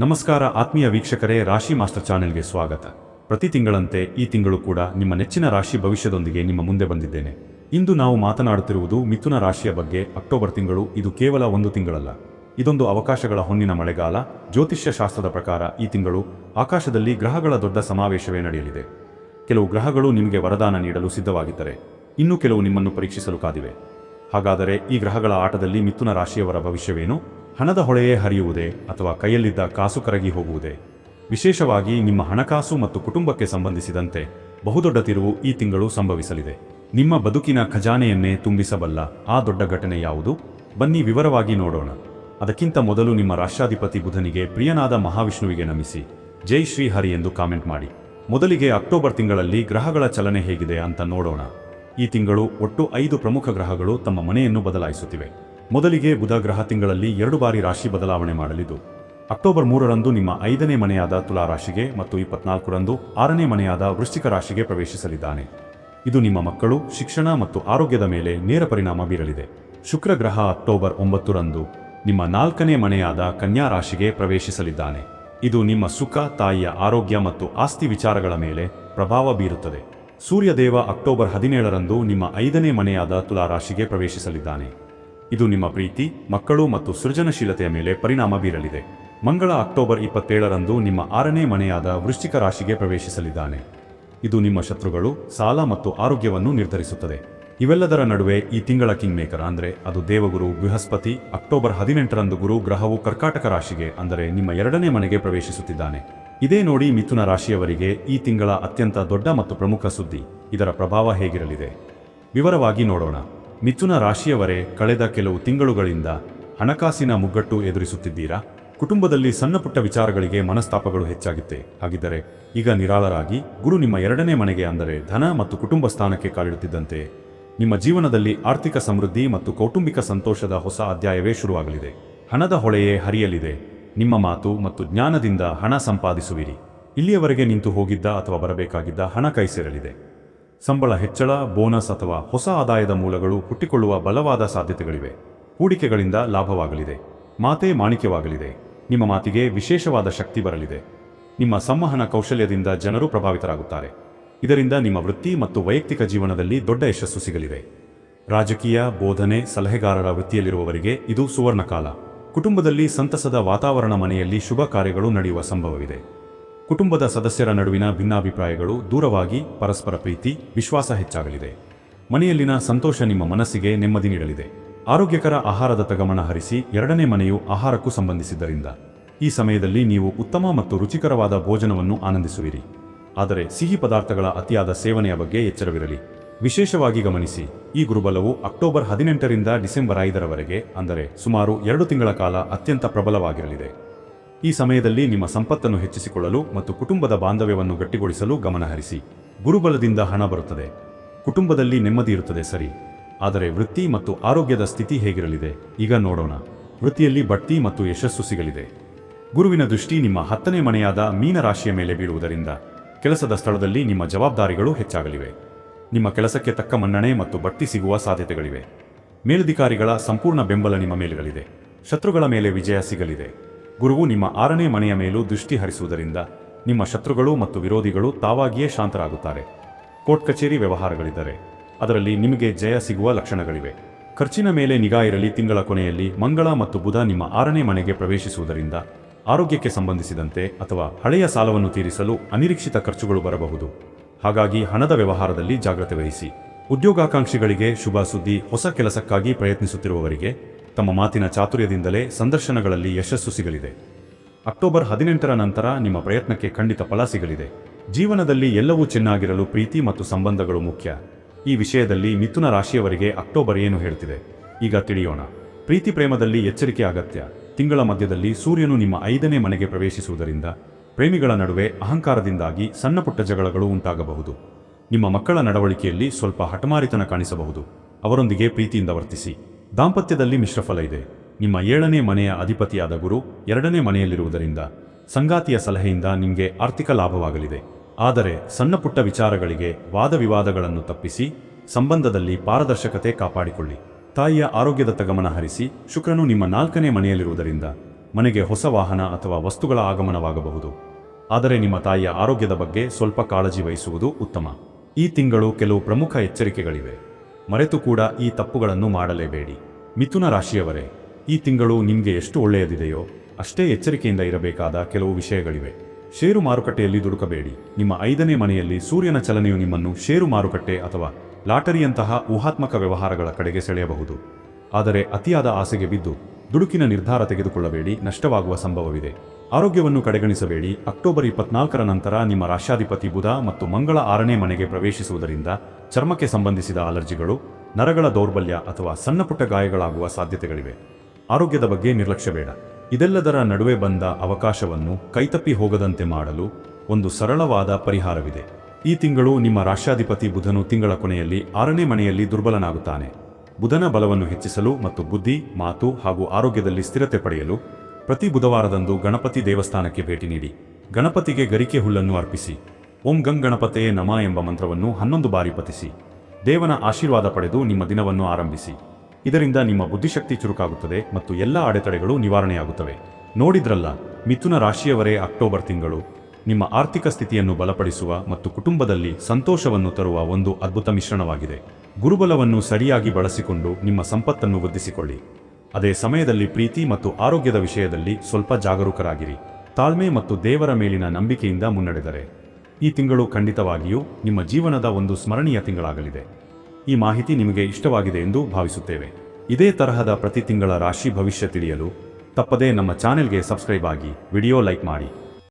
ನಮಸ್ಕಾರ ಆತ್ಮೀಯ ವೀಕ್ಷಕರೇ, ರಾಶಿ ಮಾಸ್ಟರ್ ಚಾನೆಲ್ಗೆ ಸ್ವಾಗತ. ಪ್ರತಿ ತಿಂಗಳಂತೆ ಈ ತಿಂಗಳು ಕೂಡ ನಿಮ್ಮ ನೆಚ್ಚಿನ ರಾಶಿ ಭವಿಷ್ಯದೊಂದಿಗೆ ನಿಮ್ಮ ಮುಂದೆ ಬಂದಿದ್ದೇನೆ. ಇಂದು ನಾವು ಮಾತನಾಡುತ್ತಿರುವುದು ಮಿಥುನ ರಾಶಿಯ ಬಗ್ಗೆ. ಅಕ್ಟೋಬರ್ ತಿಂಗಳು ಇದು ಕೇವಲ ಒಂದು ತಿಂಗಳಲ್ಲ. ಇದೊಂದು ಅವಕಾಶಗಳ ಹೊನ್ನಿನ ಮಳೆಗಾಲ. ಜ್ಯೋತಿಷ್ಯ ಶಾಸ್ತ್ರದ ಪ್ರಕಾರ ಈ ತಿಂಗಳು ಆಕಾಶದಲ್ಲಿ ಗ್ರಹಗಳ ದೊಡ್ಡ ಸಮಾವೇಶವೇ ನಡೆಯಲಿದೆ. ಕೆಲವು ಗ್ರಹಗಳು ನಿಮಗೆ ವರದಾನ ನೀಡಲು ಸಿದ್ಧವಾಗಿದ್ದರೆ, ಇನ್ನು ಕೆಲವು ನಿಮ್ಮನ್ನು ಪರೀಕ್ಷಿಸಲು ಕಾದಿವೆ. ಹಾಗಾದರೆ ಈ ಗ್ರಹಗಳ ಆಟದಲ್ಲಿ ಮಿಥುನ ರಾಶಿಯವರ ಭವಿಷ್ಯವೇನು? ಹಣದ ಹೊಳೆಯೇ ಹರಿಯುವುದೇ ಅಥವಾ ಕೈಯಲ್ಲಿದ್ದ ಕಾಸು ಕರಗಿ ಹೋಗುವುದೇ? ವಿಶೇಷವಾಗಿ ನಿಮ್ಮ ಹಣಕಾಸು ಮತ್ತು ಕುಟುಂಬಕ್ಕೆ ಸಂಬಂಧಿಸಿದಂತೆ ಬಹುದೊಡ್ಡ ತಿರುವು ಈ ತಿಂಗಳು ಸಂಭವಿಸಲಿದೆ. ನಿಮ್ಮ ಬದುಕಿನ ಖಜಾನೆಯನ್ನೇ ತುಂಬಿಸಬಲ್ಲ ಆ ದೊಡ್ಡ ಘಟನೆ ಯಾವುದು? ಬನ್ನಿ ವಿವರವಾಗಿ ನೋಡೋಣ. ಅದಕ್ಕಿಂತ ಮೊದಲು ನಿಮ್ಮ ರಾಷ್ಟ್ರಾಧಿಪತಿ ಬುಧನಿಗೆ ಪ್ರಿಯನಾದ ಮಹಾವಿಷ್ಣುವಿಗೆ ನಮಿಸಿ. ಜೈ ಶ್ರೀ ಹರಿ ಎಂದು ಕಾಮೆಂಟ್ ಮಾಡಿ. ಮೊದಲಿಗೆ ಅಕ್ಟೋಬರ್ ತಿಂಗಳಲ್ಲಿ ಗ್ರಹಗಳ ಚಲನೆ ಹೇಗಿದೆ ಅಂತ ನೋಡೋಣ. ಈ ತಿಂಗಳು ಒಟ್ಟು ಐದು ಪ್ರಮುಖ ಗ್ರಹಗಳು ತಮ್ಮ ಮನೆಯನ್ನು ಬದಲಾಯಿಸುತ್ತಿವೆ. ಮೊದಲಿಗೆ ಬುಧ ಗ್ರಹ ತಿಂಗಳಲ್ಲಿ ಎರಡು ಬಾರಿ ರಾಶಿ ಬದಲಾವಣೆ ಮಾಡಲಿದ್ದು, ಅಕ್ಟೋಬರ್ ಮೂರರಂದು ನಿಮ್ಮ ಐದನೇ ಮನೆಯಾದ ತುಲಾ ರಾಶಿಗೆ ಮತ್ತು ಇಪ್ಪತ್ನಾಲ್ಕರಂದು ಆರನೇ ಮನೆಯಾದ ವೃಶ್ಚಿಕ ರಾಶಿಗೆ ಪ್ರವೇಶಿಸಲಿದ್ದಾನೆ. ಇದು ನಿಮ್ಮ ಮಕ್ಕಳು, ಶಿಕ್ಷಣ ಮತ್ತು ಆರೋಗ್ಯದ ಮೇಲೆ ನೇರ ಪರಿಣಾಮ ಬೀರಲಿದೆ. ಶುಕ್ರ ಗ್ರಹ ಅಕ್ಟೋಬರ್ ಒಂಬತ್ತರಂದು ನಿಮ್ಮ ನಾಲ್ಕನೇ ಮನೆಯಾದ ಕನ್ಯಾ ರಾಶಿಗೆ ಪ್ರವೇಶಿಸಲಿದ್ದಾನೆ. ಇದು ನಿಮ್ಮ ಸುಖ, ತಾಯಿಯ ಆರೋಗ್ಯ ಮತ್ತು ಆಸ್ತಿ ವಿಚಾರಗಳ ಮೇಲೆ ಪ್ರಭಾವ ಬೀರುತ್ತದೆ. ಸೂರ್ಯದೇವ ಅಕ್ಟೋಬರ್ ಹದಿನೇಳರಂದು ನಿಮ್ಮ ಐದನೇ ಮನೆಯಾದ ತುಲಾ ರಾಶಿಗೆ ಪ್ರವೇಶಿಸಲಿದ್ದಾನೆ. ಇದು ನಿಮ್ಮ ಪ್ರೀತಿ, ಮಕ್ಕಳು ಮತ್ತು ಸೃಜನಶೀಲತೆಯ ಮೇಲೆ ಪರಿಣಾಮ ಬೀರಲಿದೆ. ಮಂಗಳ ಅಕ್ಟೋಬರ್ ಇಪ್ಪತ್ತೇಳರಂದು ನಿಮ್ಮ ಆರನೇ ಮನೆಯಾದ ವೃಶ್ಚಿಕ ರಾಶಿಗೆ ಪ್ರವೇಶಿಸಲಿದ್ದಾನೆ. ಇದು ನಿಮ್ಮ ಶತ್ರುಗಳು, ಸಾಲ ಮತ್ತು ಆರೋಗ್ಯವನ್ನು ನಿರ್ಧರಿಸುತ್ತದೆ. ಇವೆಲ್ಲದರ ನಡುವೆ ಈ ತಿಂಗಳ ಕಿಂಗ್ ಮೇಕರ್ ಅಂದ್ರೆ ಅದು ದೇವಗುರು ಬೃಹಸ್ಪತಿ, ಅಕ್ಟೋಬರ್ ಹದಿನೆಂಟರಂದು ಗುರು ಗ್ರಹವು ಕರ್ಕಾಟಕ ರಾಶಿಗೆ ಅಂದರೆ ನಿಮ್ಮ ಎರಡನೇ ಮನೆಗೆ ಪ್ರವೇಶಿಸುತ್ತಿದ್ದಾನೆ. ಇದೇ ನೋಡಿ ಮಿಥುನ ರಾಶಿಯವರಿಗೆ ಈ ತಿಂಗಳ ಅತ್ಯಂತ ದೊಡ್ಡ ಮತ್ತು ಪ್ರಮುಖ ಸುದ್ದಿ. ಇದರ ಪ್ರಭಾವ ಹೇಗಿರಲಿದೆ? ವಿವರವಾಗಿ ನೋಡೋಣ. ಮಿಥುನ ರಾಶಿಯವರೇ ಕಳೆದ ಕೆಲವು ತಿಂಗಳುಗಳಿಂದ ಹಣಕಾಸಿನ ಮುಗ್ಗಟ್ಟು ಎದುರಿಸುತ್ತಿದ್ದೀರಾ? ಕುಟುಂಬದಲ್ಲಿ ಸಣ್ಣಪುಟ್ಟ ವಿಚಾರಗಳಿಗೆ ಮನಸ್ತಾಪಗಳು ಹೆಚ್ಚಾಗಿತ್ತೆ. ಹಾಗಿದ್ದರೆ ಈಗ ನಿರಾಳರಾಗಿ ಗುರು ನಿಮ್ಮ ಎರಡನೇ ಮನೆಗೆ ಅಂದರೆ ಧನ ಮತ್ತು ಕುಟುಂಬ ಸ್ಥಾನಕ್ಕೆ ಕಾಲಿಡುತ್ತಿದ್ದಂತೆ ನಿಮ್ಮ ಜೀವನದಲ್ಲಿ ಆರ್ಥಿಕ ಸಮೃದ್ಧಿ ಮತ್ತು ಕೌಟುಂಬಿಕ ಸಂತೋಷದ ಹೊಸ ಅಧ್ಯಾಯವೇ ಶುರುವಾಗಲಿದೆ. ಹಣದ ಹೊಳೆಯೇ ಹರಿಯಲಿದೆ. ನಿಮ್ಮ ಮಾತು ಮತ್ತು ಜ್ಞಾನದಿಂದ ಹಣ ಸಂಪಾದಿಸುವಿರಿ. ಇಲ್ಲಿಯವರೆಗೆ ನಿಂತು ಹೋಗಿದ್ದ ಅಥವಾ ಬರಬೇಕಾಗಿದ್ದ ಹಣ ಕೈ ಸೇರಲಿದೆ ಸಂಬಳ ಹೆಚ್ಚಳ, ಬೋನಸ್ ಅಥವಾ ಹೊಸ ಆದಾಯದ ಮೂಲಗಳು ಹುಟ್ಟಿಕೊಳ್ಳುವ ಬಲವಾದ ಸಾಧ್ಯತೆಗಳಿವೆ. ಹೂಡಿಕೆಗಳಿಂದ ಲಾಭವಾಗಲಿದೆ. ಮಾತೇ ಮಾಣಿಕ್ಯವಾಗಲಿದೆ. ನಿಮ್ಮ ಮಾತಿಗೆ ವಿಶೇಷವಾದ ಶಕ್ತಿ ಬರಲಿದೆ. ನಿಮ್ಮ ಸಂವಹನ ಕೌಶಲ್ಯದಿಂದ ಜನರು ಪ್ರಭಾವಿತರಾಗುತ್ತಾರೆ. ಇದರಿಂದ ನಿಮ್ಮ ವೃತ್ತಿ ಮತ್ತು ವೈಯಕ್ತಿಕ ಜೀವನದಲ್ಲಿ ದೊಡ್ಡ ಯಶಸ್ಸು ಸಿಗಲಿದೆ. ರಾಜಕೀಯ, ಬೋಧನೆ, ಸಲಹೆಗಾರರ ವೃತ್ತಿಯಲ್ಲಿರುವವರಿಗೆ ಇದು ಸುವರ್ಣಕಾಲ. ಕುಟುಂಬದಲ್ಲಿ ಸಂತಸದ ವಾತಾವರಣ ಮನೆಯಲ್ಲಿ ಶುಭ ಕಾರ್ಯಗಳು ನಡೆಯುವ ಸಂಭವವಿದೆ. ಕುಟುಂಬದ ಸದಸ್ಯರ ನಡುವಿನ ಭಿನ್ನಾಭಿಪ್ರಾಯಗಳು ದೂರವಾಗಿ ಪರಸ್ಪರ ಪ್ರೀತಿ, ವಿಶ್ವಾಸ ಹೆಚ್ಚಾಗಲಿದೆ. ಮನೆಯಲ್ಲಿನ ಸಂತೋಷ ನಿಮ್ಮ ಮನಸ್ಸಿಗೆ ನೆಮ್ಮದಿ ನೀಡಲಿದೆ. ಆರೋಗ್ಯಕರ ಆಹಾರದ ತಗಮನ ಹರಿಸಿ ಎರಡನೇ ಮನೆಯು ಆಹಾರಕ್ಕೂ ಸಂಬಂಧಿಸಿದ್ದರಿಂದ. ಈ ಸಮಯದಲ್ಲಿ ನೀವು ಉತ್ತಮ ಮತ್ತು ರುಚಿಕರವಾದ ಭೋಜನವನ್ನು ಆನಂದಿಸುವಿರಿ. ಆದರೆ ಸಿಹಿ ಪದಾರ್ಥಗಳ ಅತಿಯಾದ ಸೇವನೆಯ ಬಗ್ಗೆ ಎಚ್ಚರವಿರಲಿ. ವಿಶೇಷವಾಗಿ ಗಮನಿಸಿ, ಈ ಗುರುಬಲವು ಅಕ್ಟೋಬರ್ ಹದಿನೆಂಟರಿಂದ ಡಿಸೆಂಬರ್ ಐದರವರೆಗೆ, ಅಂದರೆ ಸುಮಾರು ಎರಡು ತಿಂಗಳ ಕಾಲ ಅತ್ಯಂತ ಪ್ರಬಲವಾಗಿರಲಿದೆ. ಈ ಸಮಯದಲ್ಲಿ ನಿಮ್ಮ ಸಂಪತ್ತನ್ನು ಹೆಚ್ಚಿಸಿಕೊಳ್ಳಲು ಮತ್ತು ಕುಟುಂಬದ ಬಾಂಧವ್ಯವನ್ನು ಗಟ್ಟಿಗೊಳಿಸಲು ಗಮನಹರಿಸಿ. ಗುರುಬಲದಿಂದ ಹಣ ಬರುತ್ತದೆ. ಕುಟುಂಬದಲ್ಲಿ ನೆಮ್ಮದಿ ಇರುತ್ತದೆ ಸರಿ. ಆದರೆ ವೃತ್ತಿ ಮತ್ತು ಆರೋಗ್ಯದ ಸ್ಥಿತಿ ಹೇಗಿರಲಿದೆ? ಈಗ ನೋಡೋಣ. ವೃತ್ತಿಯಲ್ಲಿ ಬಡ್ತಿ ಮತ್ತು ಯಶಸ್ಸು ಸಿಗಲಿದೆ. ಗುರುವಿನ ದೃಷ್ಟಿ ನಿಮ್ಮ ಹತ್ತನೇ ಮನೆಯಾದ ಮೀನರಾಶಿಯ ಮೇಲೆ ಬೀಳುವುದರಿಂದ ಕೆಲಸದ ಸ್ಥಳದಲ್ಲಿ ನಿಮ್ಮ ಜವಾಬ್ದಾರಿಗಳು ಹೆಚ್ಚಾಗಲಿವೆ. ನಿಮ್ಮ ಕೆಲಸಕ್ಕೆ ತಕ್ಕ ಮನ್ನಣೆ ಮತ್ತು ಬಡ್ತಿ ಸಿಗುವ ಸಾಧ್ಯತೆಗಳಿವೆ. ಮೇಲಧಿಕಾರಿಗಳ ಸಂಪೂರ್ಣ ಬೆಂಬಲ ನಿಮ್ಮ ಮೇಲೆಗಳಿದೆ ಶತ್ರುಗಳ ಮೇಲೆ ವಿಜಯ ಸಿಗಲಿದೆ. ಗುರುವು ನಿಮ್ಮ ಆರನೇ ಮನೆಯ ಮೇಲೂ ದೃಷ್ಟಿ ಹರಿಸುವುದರಿಂದ ನಿಮ್ಮ ಶತ್ರುಗಳು ಮತ್ತು ವಿರೋಧಿಗಳು ತಾವಾಗಿಯೇ ಶಾಂತರಾಗುತ್ತಾರೆ. ಕೋರ್ಟ್ ಕಚೇರಿ ವ್ಯವಹಾರಗಳಿದ್ದರೆ ಅದರಲ್ಲಿ ನಿಮಗೆ ಜಯ ಸಿಗುವ ಲಕ್ಷಣಗಳಿವೆ. ಖರ್ಚಿನ ಮೇಲೆ ನಿಗಾ ಇರಲಿ ತಿಂಗಳ ಕೊನೆಯಲ್ಲಿ ಮಂಗಳ ಮತ್ತು ಬುಧ ನಿಮ್ಮ ಆರನೇ ಮನೆಗೆ ಪ್ರವೇಶಿಸುವುದರಿಂದ ಆರೋಗ್ಯಕ್ಕೆ ಸಂಬಂಧಿಸಿದಂತೆ ಅಥವಾ ಹಳೆಯ ಸಾಲವನ್ನು ತೀರಿಸಲು ಅನಿರೀಕ್ಷಿತ ಖರ್ಚುಗಳು ಬರಬಹುದು. ಹಾಗಾಗಿ ಹಣದ ವ್ಯವಹಾರದಲ್ಲಿ ಜಾಗ್ರತೆ ವಹಿಸಿ. ಉದ್ಯೋಗಾಕಾಂಕ್ಷಿಗಳಿಗೆ ಶುಭ ಸುದ್ದಿ, ಹೊಸ ಕೆಲಸಕ್ಕಾಗಿ ಪ್ರಯತ್ನಿಸುತ್ತಿರುವವರಿಗೆ ತಮ್ಮ ಮಾತಿನ ಚಾತುರ್ಯದಿಂದಲೇ ಸಂದರ್ಶನಗಳಲ್ಲಿ ಯಶಸ್ಸು ಸಿಗಲಿದೆ. ಅಕ್ಟೋಬರ್ ಹದಿನೆಂಟರ ನಂತರ ನಿಮ್ಮ ಪ್ರಯತ್ನಕ್ಕೆ ಖಂಡಿತ ಫಲ ಸಿಗಲಿದೆ. ಜೀವನದಲ್ಲಿ ಎಲ್ಲವೂ ಚೆನ್ನಾಗಿರಲು ಪ್ರೀತಿ ಮತ್ತು ಸಂಬಂಧಗಳು ಮುಖ್ಯ. ಈ ವಿಷಯದಲ್ಲಿ ಮಿಥುನ ರಾಶಿಯವರಿಗೆ ಅಕ್ಟೋಬರ್ ಏನು ಹೇಳ್ತಿದೆ? ಈಗ ತಿಳಿಯೋಣ. ಪ್ರೀತಿ ಪ್ರೇಮದಲ್ಲಿ ಎಚ್ಚರಿಕೆ ಅಗತ್ಯ. ತಿಂಗಳ ಮಧ್ಯದಲ್ಲಿ ಸೂರ್ಯನು ನಿಮ್ಮ ಐದನೇ ಮನೆಗೆ ಪ್ರವೇಶಿಸುವುದರಿಂದ ಪ್ರೇಮಿಗಳ ನಡುವೆ ಅಹಂಕಾರದಿಂದಾಗಿ ಸಣ್ಣಪುಟ್ಟ ಜಗಳಗಳು ಉಂಟಾಗಬಹುದು. ನಿಮ್ಮ ಮಕ್ಕಳ ನಡವಳಿಕೆಯಲ್ಲಿ ಸ್ವಲ್ಪ ಹಠಮಾರಿತನ ಕಾಣಿಸಬಹುದು. ಅವರೊಂದಿಗೆ ಪ್ರೀತಿಯಿಂದ ವರ್ತಿಸಿ. ದಾಂಪತ್ಯದಲ್ಲಿ ಮಿಶ್ರಫಲ ಇದೆ. ನಿಮ್ಮ ಏಳನೇ ಮನೆಯ ಅಧಿಪತಿಯಾದ ಗುರು ಎರಡನೇ ಮನೆಯಲ್ಲಿರುವುದರಿಂದ ಸಂಗಾತಿಯ ಸಲಹೆಯಿಂದ ನಿಮಗೆ ಆರ್ಥಿಕ ಲಾಭವಾಗಲಿದೆ. ಆದರೆ ಸಣ್ಣಪುಟ್ಟ ವಿಚಾರಗಳಿಗೆ ವಾದವಿವಾದಗಳನ್ನು ತಪ್ಪಿಸಿ ಸಂಬಂಧದಲ್ಲಿ ಪಾರದರ್ಶಕತೆ ಕಾಪಾಡಿಕೊಳ್ಳಿ. ತಾಯಿಯ ಆರೋಗ್ಯದ ತಗಮನ ಹರಿಸಿ ಶುಕ್ರನು ನಿಮ್ಮ ನಾಲ್ಕನೇ ಮನೆಯಲ್ಲಿರುವುದರಿಂದ ಮನೆಗೆ ಹೊಸ ವಾಹನ ಅಥವಾ ವಸ್ತುಗಳ ಆಗಮನವಾಗಬಹುದು. ಆದರೆ ನಿಮ್ಮ ತಾಯಿಯ ಆರೋಗ್ಯದ ಬಗ್ಗೆ ಸ್ವಲ್ಪ ಕಾಳಜಿ ವಹಿಸುವುದು ಉತ್ತಮ. ಈ ತಿಂಗಳು ಕೆಲವು ಪ್ರಮುಖ ಎಚ್ಚರಿಕೆಗಳಿವೆ. ಮರೆತು ಕೂಡ ಈ ತಪ್ಪುಗಳನ್ನು ಮಾಡಲೇಬೇಡಿ. ಮಿಥುನ ರಾಶಿಯವರೇ, ಈ ತಿಂಗಳು ನಿಮಗೆ ಎಷ್ಟು ಒಳ್ಳೆಯದಿದೆಯೋ ಅಷ್ಟೇ ಎಚ್ಚರಿಕೆಯಿಂದ ಇರಬೇಕಾದ ಕೆಲವು ವಿಷಯಗಳಿವೆ. ಷೇರು ಮಾರುಕಟ್ಟೆಯಲ್ಲಿ ದುಡುಕಬೇಡಿ. ನಿಮ್ಮ ಐದನೇ ಮನೆಯಲ್ಲಿ ಸೂರ್ಯನ ಚಲನೆಯು ನಿಮ್ಮನ್ನು ಷೇರು ಮಾರುಕಟ್ಟೆ ಅಥವಾ ಲಾಟರಿಯಂತಹ ಊಹಾತ್ಮಕ ವ್ಯವಹಾರಗಳ ಕಡೆಗೆ ಸೆಳೆಯಬಹುದು. ಆದರೆ ಅತಿಯಾದ ಆಸೆಗೆ ಬಿದ್ದು ದುಡುಕಿನ ನಿರ್ಧಾರ ತೆಗೆದುಕೊಳ್ಳಬೇಡಿ, ನಷ್ಟವಾಗುವ ಸಂಭವವಿದೆ. ಆರೋಗ್ಯವನ್ನು ಕಡೆಗಣಿಸಬೇಡಿ. ಅಕ್ಟೋಬರ್ ಇಪ್ಪತ್ನಾಲ್ಕರ ನಂತರ ನಿಮ್ಮ ರಾಷ್ಟ್ರಾಧಿಪತಿ ಬುಧ ಮತ್ತು ಮಂಗಳ ಆರನೇ ಮನೆಗೆ ಪ್ರವೇಶಿಸುವುದರಿಂದ ಚರ್ಮಕ್ಕೆ ಸಂಬಂಧಿಸಿದ ಅಲರ್ಜಿಗಳು, ನರಗಳ ದೌರ್ಬಲ್ಯ ಅಥವಾ ಸಣ್ಣಪುಟ್ಟ ಗಾಯಗಳಾಗುವ ಸಾಧ್ಯತೆಗಳಿವೆ. ಆರೋಗ್ಯದ ಬಗ್ಗೆ ನಿರ್ಲಕ್ಷ್ಯ ಬೇಡ. ಇದೆಲ್ಲದರ ನಡುವೆ ಬಂದ ಅವಕಾಶವನ್ನು ಕೈತಪ್ಪಿ ಹೋಗದಂತೆ ಮಾಡಲು ಒಂದು ಸರಳವಾದ ಪರಿಹಾರವಿದೆ. ಈ ತಿಂಗಳು ನಿಮ್ಮ ರಾಷ್ಟ್ರಾಧಿಪತಿ ಬುಧನು ತಿಂಗಳ ಕೊನೆಯಲ್ಲಿ ಆರನೇ ಮನೆಯಲ್ಲಿ ದುರ್ಬಲನಾಗುತ್ತಾನೆ. ಬುಧನ ಬಲವನ್ನು ಹೆಚ್ಚಿಸಲು ಮತ್ತು ಬುದ್ಧಿ, ಮಾತು ಹಾಗೂ ಆರೋಗ್ಯದಲ್ಲಿ ಸ್ಥಿರತೆ ಪಡೆಯಲು ಪ್ರತಿ ಬುಧವಾರದಂದು ಗಣಪತಿ ದೇವಸ್ಥಾನಕ್ಕೆ ಭೇಟಿ ನೀಡಿ. ಗಣಪತಿಗೆ ಗರಿಕೆ ಹುಲ್ಲನ್ನು ಅರ್ಪಿಸಿ. ಓಂ ಗಂಗ್ ಗಣಪತೆಯೇ ನಮ ಎಂಬ ಮಂತ್ರವನ್ನು ಹನ್ನೊಂದು ಬಾರಿ ಪತಿಸಿ ದೇವನ ಆಶೀರ್ವಾದ ಪಡೆದು ನಿಮ್ಮ ದಿನವನ್ನು ಆರಂಭಿಸಿ. ಇದರಿಂದ ನಿಮ್ಮ ಬುದ್ಧಿಶಕ್ತಿ ಚುರುಕಾಗುತ್ತದೆ ಮತ್ತು ಎಲ್ಲ ಅಡೆತಡೆಗಳು ನಿವಾರಣೆಯಾಗುತ್ತವೆ. ನೋಡಿದ್ರಲ್ಲ, ಮಿಥುನ ರಾಶಿಯವರೇ ಅಕ್ಟೋಬರ್ ತಿಂಗಳು. ನಿಮ್ಮ ಆರ್ಥಿಕ ಸ್ಥಿತಿಯನ್ನು ಬಲಪಡಿಸುವ ಮತ್ತು ಕುಟುಂಬದಲ್ಲಿ ಸಂತೋಷವನ್ನು ತರುವ ಒಂದು ಅದ್ಭುತ ಮಿಶ್ರಣವಾಗಿದೆ. ಗುರುಬಲವನ್ನು ಸರಿಯಾಗಿ ಬಳಸಿಕೊಂಡು ನಿಮ್ಮ ಸಂಪತ್ತನ್ನು ವೃದ್ಧಿಸಿಕೊಳ್ಳಿ. ಅದೇ ಸಮಯದಲ್ಲಿ ಪ್ರೀತಿ ಮತ್ತು ಆರೋಗ್ಯದ ವಿಷಯದಲ್ಲಿ ಸ್ವಲ್ಪ ಜಾಗರೂಕರಾಗಿರಿ. ತಾಳ್ಮೆ ಮತ್ತು ದೇವರ ಮೇಲಿನ ನಂಬಿಕೆಯಿಂದ ಮುನ್ನಡೆದರೆ. ಈ ತಿಂಗಳು ಖಂಡಿತವಾಗಿಯೂ ನಿಮ್ಮ ಜೀವನದ ಒಂದು ಸ್ಮರಣೀಯ ತಿಂಗಳಾಗಲಿದೆ. ಈ ಮಾಹಿತಿ ನಿಮಗೆ ಇಷ್ಟವಾಗಿದೆ ಎಂದು ಭಾವಿಸುತ್ತೇವೆ. ಇದೇ ತರಹದ ಪ್ರತಿ ತಿಂಗಳ ರಾಶಿ ಭವಿಷ್ಯ ತಿಳಿಯಲು ತಪ್ಪದೇ ನಮ್ಮ ಚಾನೆಲ್ಗೆ ಸಬ್ಸ್ಕ್ರೈಬ್ ಆಗಿ, ವಿಡಿಯೋ ಲೈಕ್ ಮಾಡಿ.